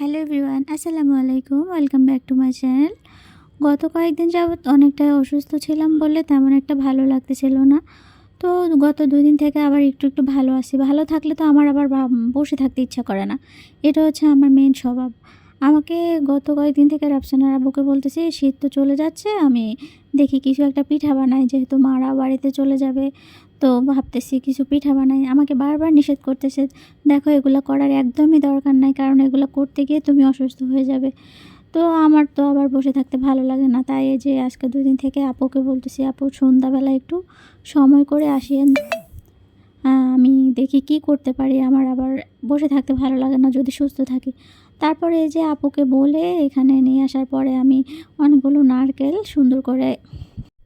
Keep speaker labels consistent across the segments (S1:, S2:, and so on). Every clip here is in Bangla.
S1: হ্যালো এভরিওয়ান, আসসালামু আলাইকুম। Welcome back to my channel. গত কয়েকদিন যাবৎ অনেকটাই অসুস্থ ছিলাম বলে তেমন একটা ভালো লাগতেছিল না। তো গত দুই দিন থেকে আবার একটু একটু ভালো আসি ভালো থাকলে তো আমার আবার বসে থাকতে ইচ্ছা করে না। এটা হচ্ছে আমার মেন স্বভাব। আমাকে গত কয়েকদিন থেকে রাফসানার আব্বুকে বলতেছি, শীত তো চলে যাচ্ছে, আমি দেখি কিছু একটা পিঠা বানাই, যেহেতু মারা বাড়িতে চলে যাবে। তো ভাবতেছি কিছু পিঠা বানাই। আমাকে বারবার নিষেধ করতেছে, দেখো, এগুলো করার একদমই দরকার নাই, কারণ এগুলো করতে গিয়ে তুমি অসুস্থ হয়ে যাবে। তো আমার তো আবার বসে থাকতে ভালো লাগে না। তাই যে আজকে দুদিন থেকে আপুকে বলতেছি, আপু, সন্ধ্যাবেলা একটু সময় করে আসিয়েন। আমি দেখি কি করতে পারি। আমার আবার বসে থাকতে ভালো লাগে না যদি সুস্থ থাকি। তারপরে এই যে আপুকে বলে এখানে নিয়ে আসার পরে আমি অনেকগুলো নারকেল সুন্দর করে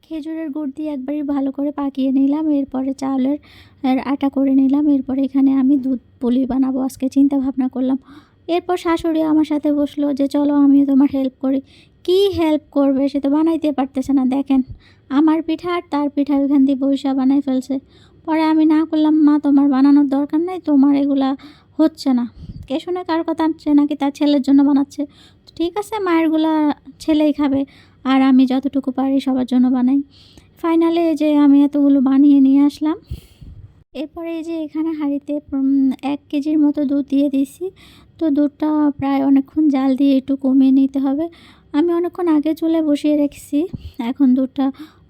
S1: খেজুরের গুড় দিয়ে একবারই ভালো করে পাকিয়ে নিলাম। এরপরে চাউলের আটা করে নিলাম। এরপরে এখানে আমি দুধ পুলি বানাবো। আজকে চিন্তা ভাবনা করলাম এরপর শাশুড়ি আমার সাথে বসল যে, চলো আমিও তোমার হেল্প করি। কি হেল্প করবে সে তো বানাইতে পারতেছে না, দেখেন। আমার পিঠা আর তার পিঠা ওইখান দিয়ে বৈশা বানাই ফেলছে। পরে আমি না করলাম, মা, তোমার বানানোর দরকার নেই, তোমার এগুলা হচ্ছে না। কে শুনে কার কথা আনছে, নাকি তার ছেলের জন্য বানাচ্ছে? ঠিক আছে, মায়েরগুলা ছেলেই খাবে, আর আমি যতটুকু পারি সবার জন্য বানাই। ফাইনালে যে আমি এতগুলো বানিয়ে নিয়ে আসলাম এরপরে এই যে এখানে হাঁড়িতে এক কেজির মতো দুধ দিয়ে দিয়েছি। তো দুধটা প্রায় অনেকক্ষণ জাল দিয়ে একটু কমিয়ে নিতে হবে। আমি অনেকক্ষণ আগে চুলে বসিয়ে রেখেছি। এখন দুধটা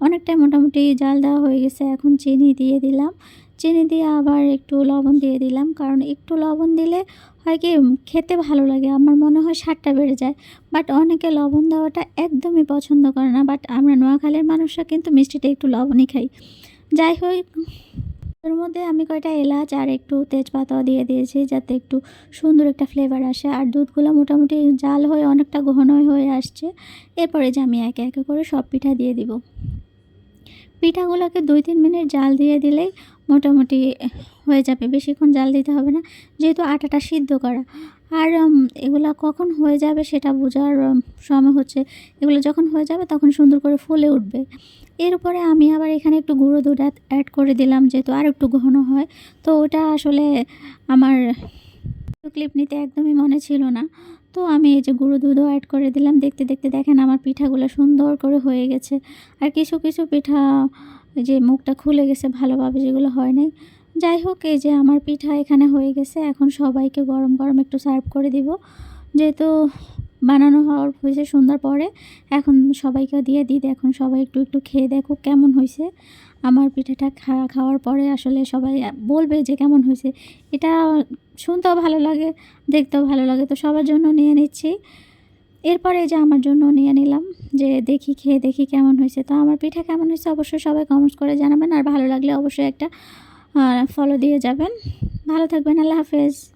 S1: অনেকটাই মোটামুটি জাল দেওয়া হয়ে গেছে। এখন চিনি দিয়ে দিলাম। চিনি দিয়ে আবার একটু লবণ দিয়ে দিলাম। কারণ একটু লবণ দিলে হয় কি, খেতে ভালো লাগে। আমার মনে হয় স্বাদটা বেড়ে যায়। বাট অনেকে লবণ দেওয়াটা একদমই পছন্দ করে না। বাট আমরা নোয়াখালীর মানুষরা কিন্তু মিষ্টিটা একটু লবণই খাই। যাই হোক এর মধ্যে আমি কয়টা এলাচ আর একটু তেজপাতাও দিয়ে দিয়েছি যাতে একটু সুন্দর একটা ফ্লেভার আসে। আর দুধগুলো মোটামুটি জাল হয়ে অনেকটা ঘন হয়ে আসছে। এরপরে যে আমি একে একে করে সব পিঠা দিয়ে দিব। পিঠাগুলোকে দুই তিন মিনিট জাল দিয়ে দিলেই মোটামুটি হয়ে যাবে। বেশিক্ষণ জাল দিতে হবে না, যেহেতু আটাটা সিদ্ধ করা। আর এগুলো কখন হয়ে যাবে সেটা বোঝার সময় হচ্ছে। এগুলো যখন হয়ে যাবে তখন সুন্দর করে ফুলে উঠবে। এর উপরে আমি আবার এখানে একটু গুঁড়ো দুধ অ্যাড করে দিলাম, যেহেতু আর একটু ঘন হয়। তো ওটা আসলে আমার ক্লিপ নিতে একদমই মনে ছিল না। তো আমি এই যে গুঁড়ো দুধও অ্যাড করে দিলাম। দেখতে দেখতে দেখেন আমার পিঠাগুলো সুন্দর করে হয়ে গেছে। আর কিছু কিছু পিঠা যে মুখটা খুলে গেছে ভালোভাবে, যেগুলো হয় নাই। যাই হোক, এই যে আমার পিঠা এখানে হয়ে গেছে। এখন সবাইকে গরম গরম একটু সার্ভ করে দিব। যেহেতু বানানো হওয়ার হয়েছে সন্ধ্যার পরে, এখন সবাইকে দিয়ে দিই। এখন সবাই একটু একটু খেয়ে দেখো কেমন হয়েছে। আমার পিঠাটা খাওয়ার পরে আসলে সবাই বলবে যে কেমন হয়েছে। এটা শুনতেও ভালো লাগে, দেখতেও ভালো লাগে। তো সবার জন্য নিয়ে নিচ্ছি। এরপরে যে আমার জন্য নিয়ে নিলাম, যে দেখি, খেয়ে দেখি কেমন হয়েছে। তো আমার পিঠা কেমন হয়েছে অবশ্যই সবাই কমেন্টস করে জানাবেন। আর ভালো লাগলে অবশ্যই একটা ফলো দিয়ে যাবেন। ভালো থাকবেন আল্লাহ হাফেজ।